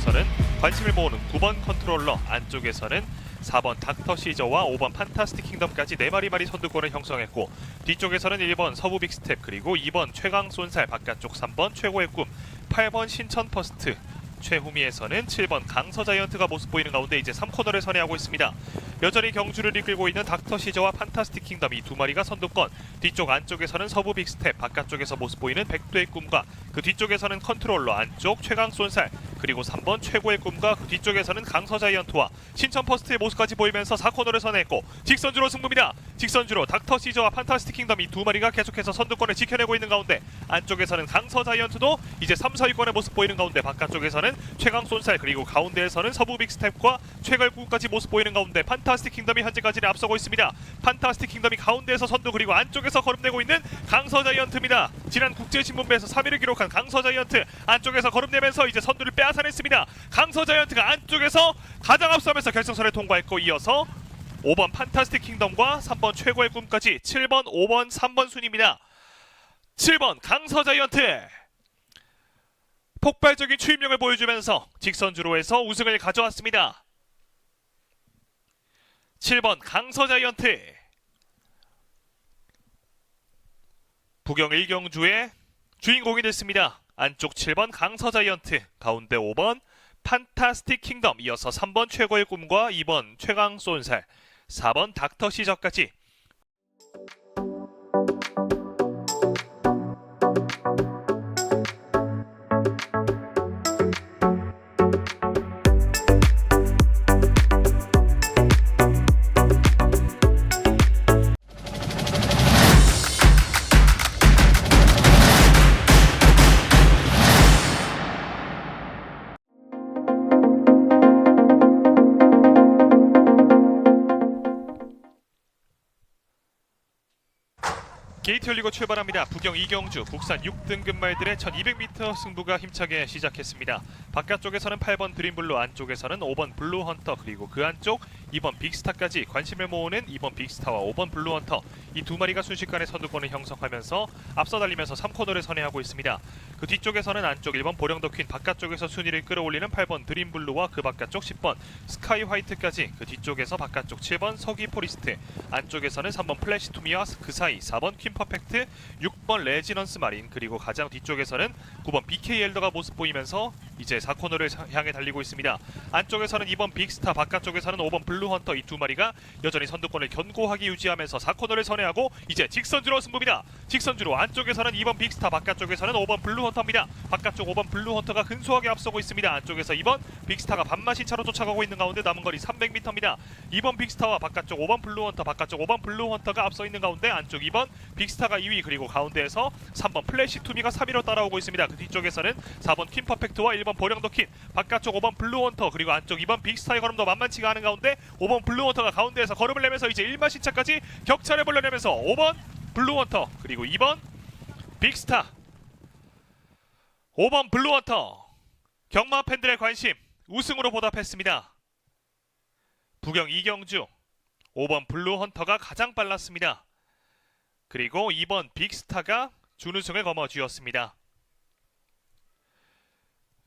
바깥쪽에서는 관심을 모으는 9번 컨트롤러 안쪽에서는 4번 닥터 시저와 5번 판타스틱 킹덤까지 4마리 마리 선두권을 형성했고 뒤쪽에서는 1번 서부 빅스텝 그리고 2번 최강 쏜살 바깥쪽 3번 최고의 꿈 8번 신천 퍼스트 최후미에서는 7번 강서 자이언트가 모습 보이는 가운데 이제 3코너를 선회하고 있습니다. 여전히 경주를 이끌고 있는 닥터 시저와 판타스틱 킹덤 이 두 마리가 선두권 뒤쪽 안쪽에서는 서부 빅스텝 바깥쪽에서 모습 보이는 백두의 꿈과 그 뒤쪽에서는 컨트롤러 안쪽 최강 쏜살 그리고 3번 최고의 꿈과 그 뒤쪽에서는 강서 자이언트와 신천 퍼스트의 모습까지 보이면서 4코너를 선회했고 직선주로 승부입니다. 직선주로 닥터 시저와 판타스틱 킹덤 이 두 마리가 계속해서 선두권을 지켜내고 있는 가운데 안쪽에서는 강서 자이언트도 이제 3, 4위권의 모습 보이는 가운데 바깥쪽에서는 최강 쏜살 그리고 가운데에서는 서부 빅스텝과 최걸꿈까지 모습 보이는 가운데 판타스틱 킹덤이 현재까지는 앞서고 있습니다. 판타스틱 킹덤이 가운데에서 선두 그리고 안쪽에서 걸음내고 있는 강서 자이언트입니다. 지난 국제신문배에서 3위를 기록한 강서 자이언트 안쪽에서 걸음내면서 이제 선두를 빼앗 아냈습니다. 강서 자이언트가 안쪽에서 가장 앞서면서 결승선을 통과했고 이어서 5번 판타스틱 킹덤과 3번 최고의 꿈까지 7번, 5번, 3번 순입니다. 7번 강서 자이언트 폭발적인 추임력을 보여주면서 직선주로에서 우승을 가져왔습니다. 7번 강서 자이언트 부경 1경주의 주인공이 됐습니다. 안쪽 7번 강서 자이언트, 가운데 5번 판타스틱 킹덤, 이어서 3번 최고의 꿈과 2번 최강 쏜살, 4번 닥터 시저까지 열리고 출발합니다. 부경 이경주 국산 6등급 말들의 1200m 승부가 힘차게 시작했습니다. 바깥쪽에서는 8번 드림블루 안쪽에서는 5번 블루 헌터 그리고 그 안쪽 2번 빅스타까지 관심을 모으는 2번 빅스타와 5번 블루 헌터 이 두 마리가 순식간에 선두권을 형성하면서 앞서 달리면서 3코너를 선회하고 있습니다. 그 뒤쪽에서는 안쪽 1번 보령더 퀸 바깥쪽에서 순위를 끌어올리는 8번 드림블루와 그 바깥쪽 10번 스카이 화이트까지 그 뒤쪽에서 바깥쪽 7번 서기 포리스트 안쪽에서는 3번 플래시 투미와 그 사이 4번 퀸 퍼펙트 6번 레지넌스 마린 그리고 가장 뒤쪽에서는 9번 BK 엘더가 모습 보이면서 이제 4코너를 향해 달리고 있습니다. 안쪽에서는 2번 빅스타 바깥쪽에서는 5번 블루 헌터 이 두 마리가 여전히 선두권을 견고하게 유지하면서 4코너를 선회하고 이제 직선주로 승부입니다. 직선주로 안쪽에서는 2번 빅스타 바깥쪽에서는 5번 블루 헌터입니다. 바깥쪽 5번 블루 헌터가 근소하게 앞서고 있습니다. 안쪽에서 2번 빅스타가 반마신 차로 쫓아가고 있는 가운데 남은 거리 300m입니다. 2번 빅스타와 바깥쪽 5번 블루 헌터 바깥쪽 5번 블루 헌터가 앞서 있는 가운데 안쪽 2번 빅스타가 2위 그리고 가운데에서 3번 플래시 투미가 3위로 따라오고 있습니다. 그 뒤쪽에서는 4번 퀸 퍼펙트와 1번 보령더 퀸 바깥쪽 5번 블루 헌터 그리고 안쪽 2번 빅스타의 걸음도 만만치가 않은 가운데 5번 블루 헌터가 가운데에서 걸음을 내면서 이제 1마신 차까지 격차를 벌려내면서 5번 블루 헌터 그리고 2번 빅스타 5번 블루 헌터 경마 팬들의 관심 우승으로 보답했습니다. 부경 이경주 5번 블루 헌터가 가장 빨랐습니다. 그리고 2번 빅스타가 준우승을 거머쥐었습니다.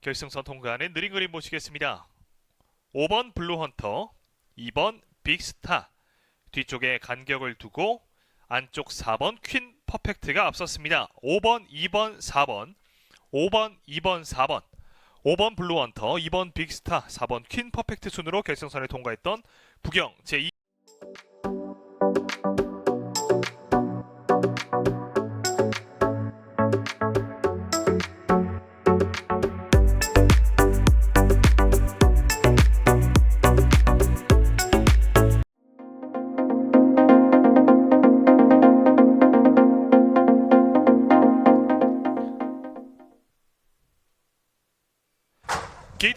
결승선 통과하는 느린 그림 보시겠습니다. 5번 블루 헌터, 2번 빅스타 뒤쪽에 간격을 두고 안쪽 4번 퀸 퍼펙트가 앞섰습니다. 5번, 2번, 4번 5번, 2번, 4번 5번 블루 헌터, 2번 빅스타, 4번 퀸 퍼펙트 순으로 결승선을 통과했던 부경 제2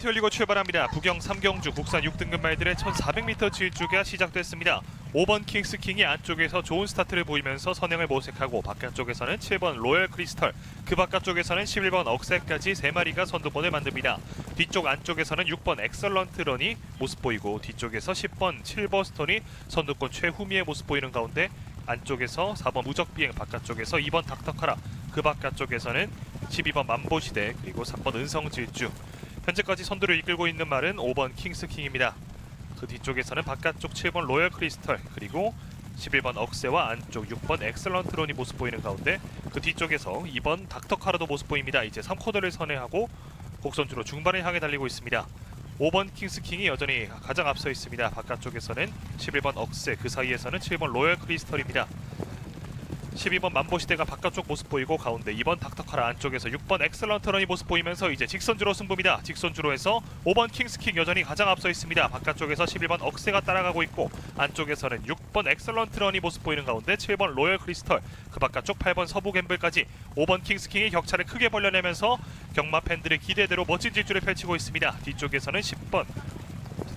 열리고 출발합니다. 부경 3경주 국산 6등급 말들의 1400m 질주가 시작됐습니다. 5번 킹스킹이 안쪽에서 좋은 스타트를 보이면서 선행을 모색하고 바깥쪽에서는 7번 로열 크리스털 그 바깥쪽에서는 11번 억세까지 3마리가 선두권을 만듭니다. 뒤쪽 안쪽에서는 6번 엑설런트 런이 모습 보이고 뒤쪽에서 10번 실버스톤이 선두권 최후미의 모습 보이는 가운데 안쪽에서 4번 무적비행 바깥쪽에서 2번 닥터카라 그 바깥쪽에서는 12번 만보시대 그리고 3번 은성질주 현재까지 선두를 이끌고 있는 말은 5번 킹스킹입니다. 그 뒤쪽에서는 바깥쪽 7번 로열 크리스털 그리고 11번 억세와 안쪽 6번 엑셀런트론이 모습 보이는 가운데 그 뒤쪽에서 2번 닥터카라도 모습 보입니다. 이제 3코너를 선회하고 곡선주로 중반을 향해 달리고 있습니다. 5번 킹스킹이 여전히 가장 앞서 있습니다. 바깥쪽에서는 11번 억세, 그 사이에서는 7번 로열 크리스털입니다. 12번 만보시대가 바깥쪽 모습 보이고 가운데 2번 닥터카라 안쪽에서 6번 엑셀런트런이 모습 보이면서 이제 직선주로 승부입니다. 직선주로 해서 5번 킹스킹 여전히 가장 앞서 있습니다. 바깥쪽에서 11번 억세가 따라가고 있고 안쪽에서는 6번 엑셀런트런이 모습 보이는 가운데 7번 로열 크리스털 그 바깥쪽 8번 서부 갬블까지 5번 킹스킹이 격차를 크게 벌려내면서 경마 팬들의 기대대로 멋진 질주를 펼치고 있습니다. 뒤쪽에서는 10번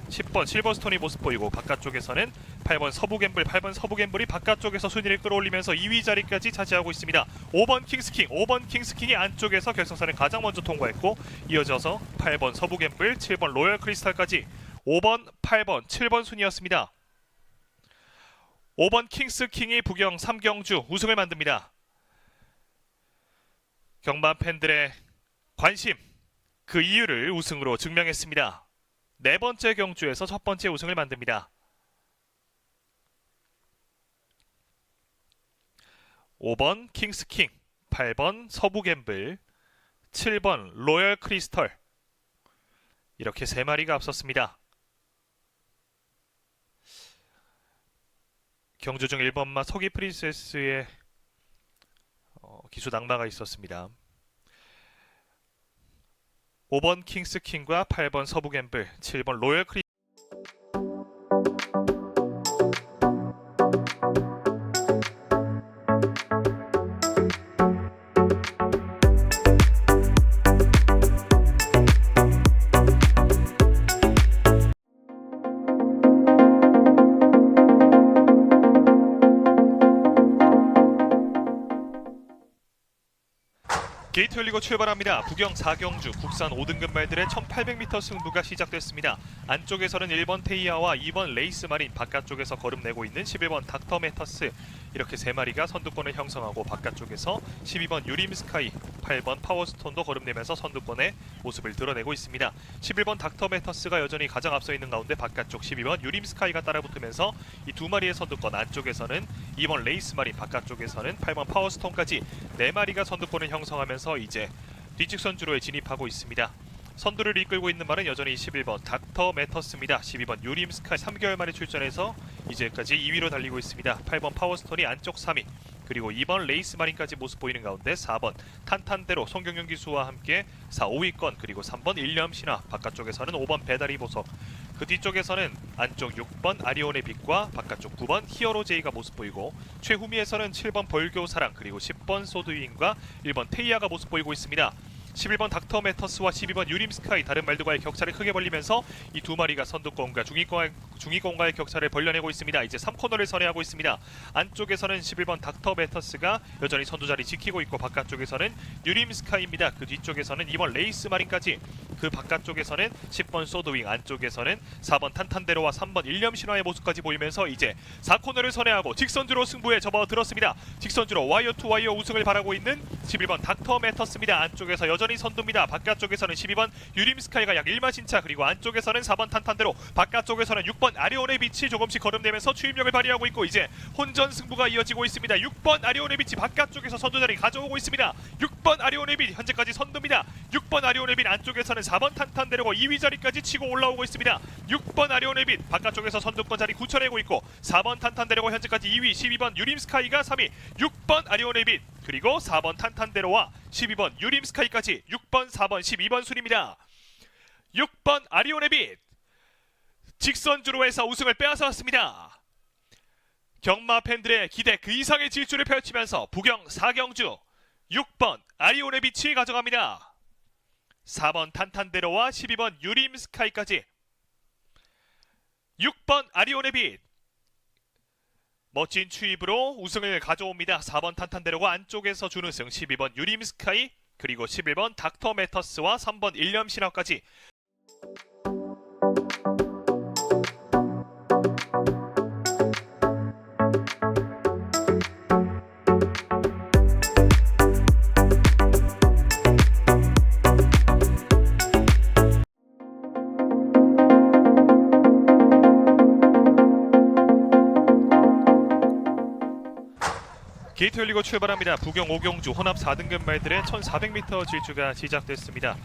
10번 실버 스톤이 모습 보이고 바깥쪽에서는 8번 서부 갬블 8번 서부 갬블이 바깥쪽에서 순위를 끌어올리면서 2위 자리까지 차지하고 있습니다. 5번 킹스킹 5번 킹스킹이 안쪽에서 결승선을 가장 먼저 통과했고 이어져서 8번 서부 갬블 7번 로열 크리스탈까지 5번 8번 7번 순이었습니다. 5번 킹스킹이 부경 3경주 우승을 만듭니다. 경만 팬들의 관심 그 이유를 우승으로 증명했습니다. 네 번째 경주에서 첫 번째 우승을 만듭니다. 5번 킹스킹, 8번 서부갬블, 7번 로열 크리스털 이렇게 세 마리가 앞섰습니다. 경주 중 1번마 서기 프린세스의 어, 기수 낙마가 있었습니다. 5번 킹스 킹과 8번 서부 갬블, 7번 로열 크리 출발합니다. 부경 4경주 국산 5등급 말들의 1800m 승부가 시작됐습니다. 안쪽에서는 1번 테이아와 2번 레이스 마린, 바깥쪽에서 거름내고 있는 11번 닥터 메터스 이렇게 세 마리가 선두권을 형성하고 바깥쪽에서 12번 유림 스카이, 8번 파워스톤도 거름내면서 선두권의 모습을 드러내고 있습니다. 11번 닥터 메터스가 여전히 가장 앞서 있는 가운데 바깥쪽 12번 유림 스카이가 따라붙으면서 이 두 마리의 선두권 안쪽에서는 2번 레이스 마린, 바깥쪽에서는 8번 파워스톤까지 네 마리가 선두권을 형성하면서 이제 뒤측 선주로에 진입하고 있습니다. 선두를 이끌고 있는 말은 여전히 11번 닥터 메터스입니다. 12번 유림 스카이 3개월 만에 출전해서 이제까지 2위로 달리고 있습니다. 8번 파워스톤이 안쪽 3위 그리고 2번 레이스 마린까지 모습 보이는 가운데 4번 탄탄대로 송경영 기수와 함께 4, 5위권 그리고 3번 일념 신화 바깥쪽에서는 5번 배달이 보석 그 뒤쪽에서는 안쪽 6번 아리온의 빛과 바깥쪽 9번 히어로 제이가 모습 보이고 최후미에서는 7번 벌교 사랑 그리고 10번 소드윈과 1번 테이아가 모습 보이고 있습니다. 11번 닥터 메터스와 12번 유림 스카이 다른 말들과의 격차를 크게 벌리면서 이 두 마리가 선두권과 중위권, 중위권과의 격차를 벌려내고 있습니다. 이제 3코너를 선회하고 있습니다. 안쪽에서는 11번 닥터 메터스가 여전히 선두 자리 지키고 있고 바깥쪽에서는 유림 스카이입니다. 그 뒤쪽에서는 2번 레이스 마린까지 그 바깥쪽에서는 10번 소드윙 안쪽에서는 4번 탄탄대로와 3번 일념 신화의 모습까지 보이면서 이제 4코너를 선회하고 직선주로 승부에 접어들었습니다. 직선주로 와이어 투 와이어 우승을 바라고 있는 11번 닥터 메터스입니다. 안쪽에서 여전 히 선두입니다. 바깥쪽에서는 12번 유림 스카이가 약 1마 신차 그리고 안쪽에서는 4번 탄탄대로 바깥쪽에서는 6번 아리온의 빛이 조금씩 거름되면서 추임력을 발휘하고 있고 이제 혼전 승부가 이어지고 있습니다. 6번 아리온의 빛이 바깥쪽에서 선두 자리 가져오고 있습니다. 6번 아리온의 빛 현재까지 선두입니다. 6번 아리온의 빛 안쪽에서는 4번 탄탄대로가 2위 자리까지 치고 올라오고 있습니다. 6번 아리온의 빛 바깥쪽에서 선두권 자리 굳혀내고 있고 4번 탄탄대로가 현재까지 2위 12번 유림 스카이가 3위 6번 아리온의 빛 그리고 4번 탄탄대로와 12번 유림 스카이까지 6번 4번 12번 순입니다. 6번 아리온의 빛 직선주로 해서 우승을 빼앗아왔습니다. 경마 팬들의 기대 그 이상의 질주를 펼치면서 부경 4경주 6번 아리온의 빛이 가져갑니다. 4번 탄탄대로와 12번 유림 스카이까지 6번 아리온의 빛 멋진 추입으로 우승을 가져옵니다. 4번 탄탄대로가 안쪽에서 준우승 12번 유림 스카이 그리고 11번 닥터 메터스와 3번 일념 신화까지 게이트 열리고 출발합니다. 부경 오경주 혼합 4등급 말들의 1400m 질주가 시작됐습니다.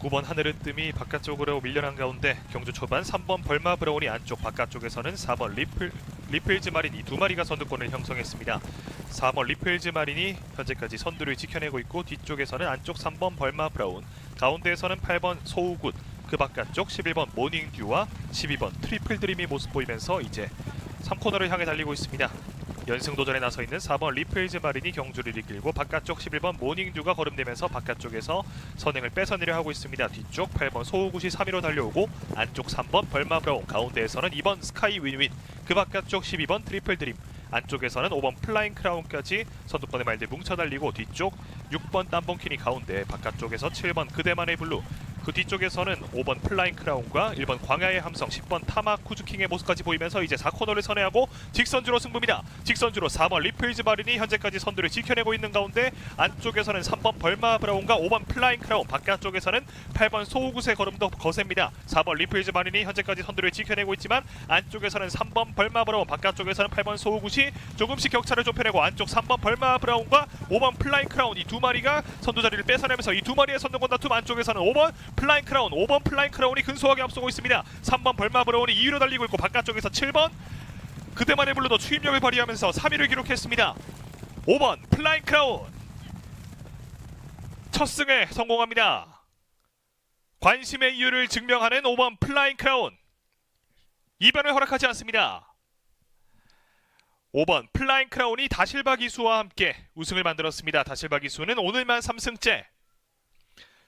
9번 하늘의 뜸이 바깥쪽으로 밀려난 가운데 경주 초반 3번 벌마 브라운이 안쪽 바깥쪽에서는 4번 리플, 리플즈 마린이 두 마리가 선두권을 형성했습니다. 4번 리플즈 마린이 현재까지 선두를 지켜내고 있고 뒤쪽에서는 안쪽 3번 벌마 브라운 가운데에서는 8번 소우굿 그 바깥쪽 11번 모닝듀와 12번 트리플 드림이 모습 보이면서 이제 3코너를 향해 달리고 있습니다. 연승 도전에 나서 있는 4번 리플즈 마린이 경주를 이끌고 바깥쪽 11번 모닝듀가 거름되면서 바깥쪽에서 선행을 뺏어내려 하고 있습니다. 뒤쪽 8번 소우굿이 3위로 달려오고 안쪽 3번 벌마 브라운 가운데에서는 2번 스카이 윈윈 그 바깥쪽 12번 트리플 드림 안쪽에서는 5번 플라잉 크라운까지 선두권의 말들 뭉쳐 달리고 뒤쪽 6번 땀봉키니 가운데 바깥쪽에서 7번 그대만의 블루 그 뒤쪽에서는 5번 플라잉 크라운과 1번 광야의 함성 10번 타마 쿠즈킹의 모습까지 보이면서 이제 4코너를 선회하고 직선주로 승부입니다. 직선주로 4번 리플즈 마린이 현재까지 선두를 지켜내고 있는 가운데 안쪽에서는 3번 벌마 브라운과 5번 플라잉 크라운 바깥쪽에서는 8번 소우굿의 걸음도 거셉니다. 4번 리플즈 마린이 현재까지 선두를 지켜내고 있지만 안쪽에서는 3번 벌마 브라운 바깥쪽에서는 8번 소우굿이 조금씩 격차를 좁혀내고 안쪽 3번 벌마 브라운과 5번 플라잉 크라운 이 두 마리가 선두 자리를 뺏어내면서 이 두 마리의 선두권 다툼 안쪽에서는 5번 플라잉 크라운 5번 플라잉 크라운이 근소하게 앞서고 있습니다. 3번 벌마 브라운이 2위로 달리고 있고 바깥쪽에서 7번 그대만의 블루도 추임력을 발휘하면서 3위를 기록했습니다. 5번 플라잉 크라운. 첫 승에 성공합니다. 관심의 이유를 증명하는 5번 플라잉 크라운. 이변을 허락하지 않습니다. 5번 플라잉 크라운이 다실바 기수와 함께 우승을 만들었습니다. 다실바 기수는 오늘만 3승째.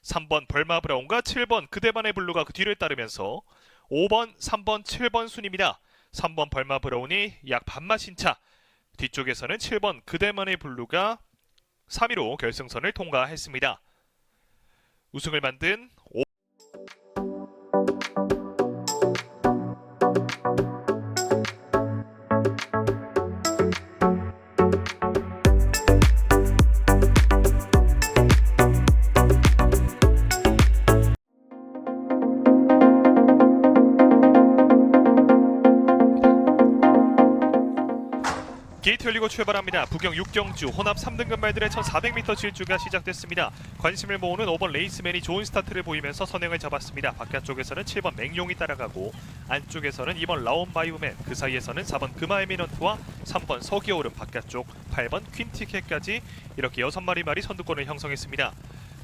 3번 벌마 브라운과 7번 그대반의 블루가 그 뒤를 따르면서 5번, 3번, 7번 순입니다. 3번 벌마 브라운이 약 반마신 차. 뒤쪽에서는 7번 그대만의 블루가 3위로 결승선을 통과했습니다. 우승을 만든 열리고 출발합니다. 부경 6경주 혼합 3등급 말들의 1400m 질주가 시작됐습니다. 관심을 모으는 5번 레이스맨이 좋은 스타트를 보이면서 선행을 잡았습니다. 바깥쪽에서는 7번 맹용이 따라가고 안쪽에서는 2번 라온 바이오맨 그 사이에서는 4번 금아에미넌트와 3번 서기오름 바깥쪽 8번 퀸티켓까지 이렇게 6마리 말이 선두권을 형성했습니다.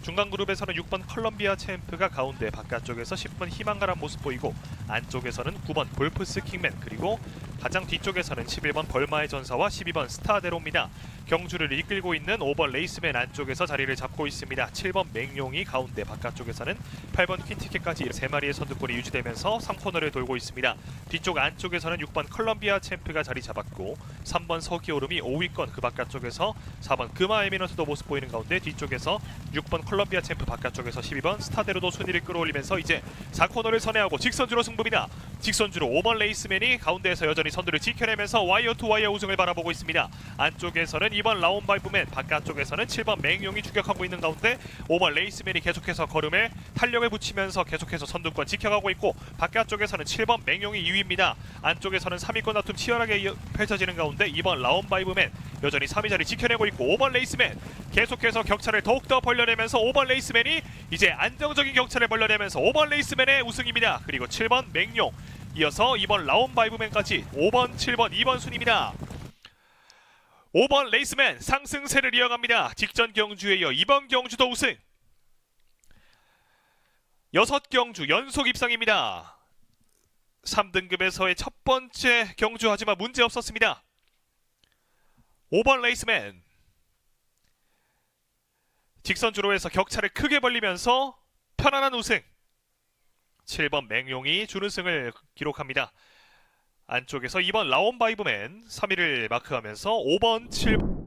중간 그룹에서는 6번 컬럼비아 챔프가 가운데 바깥쪽에서 10번 희망가란 모습 보이고 안쪽에서는 9번 볼프스 킹맨 그리고 가장 뒤쪽에서는 11번 벌마의 전사와 12번 스타데로입니다. 경주를 이끌고 있는 5번 레이스맨 안쪽에서 자리를 잡고 있습니다. 7번 맹용이 가운데 바깥쪽에서는 8번 퀸티켓까지 3마리의 선두권이 유지되면서 3코너를 돌고 있습니다. 뒤쪽 안쪽에서는 6번 컬럼비아 챔프가 자리 잡았고 3번 서기오름이 5위권 그 바깥쪽에서 4번 금아 에미넌트도 모습 보이는 가운데 뒤쪽에서 6번 컬럼비아 챔프 바깥쪽에서 12번 스타데로도 순위를 끌어올리면서 이제 4코너를 선회하고 직선주로 승부입니다. 직선주로 5번 레이스맨이 가운데에서 여전히 선두를 지켜내면서 와이어 투 와이어 우승을 바라보고 있습니다. 안쪽에서는 2번 라온 바이브맨, 바깥쪽에서는 7번 맹용이 추격하고 있는 가운데 5번 레이스맨이 계속해서 걸음에 탄력을 붙이면서 계속해서 선두권 지켜가고 있고 바깥쪽에서는 7번 맹용이 2위입니다. 안쪽에서는 3위권 다툼 치열하게 펼쳐지는 가운데 2번 라온 바이브맨 여전히 3위 자리 지켜내고 있고 5번 레이스맨 계속해서 격차를 더욱더 벌려내면서 5번 레이스맨이 이제 안정적인 격차를 벌려내면서 5번 레이스맨의 우승입니다. 그리고 7번 맹용 이어서 2번 라온 바이브맨까지 5번, 7번, 2번 순입니다. 5번 레이스맨 상승세를 이어갑니다. 직전 경주에 이어 이번 경주도 우승. 여섯 경주 연속 입상입니다. 3등급에서의 첫 번째 경주 하지만 문제 없었습니다. 5번 레이스맨 직선주로에서 격차를 크게 벌리면서 편안한 우승 7번 맹용이 준우승을 기록합니다. 안쪽에서 2번 라온 바이브맨 3위를 마크하면서 5번 7번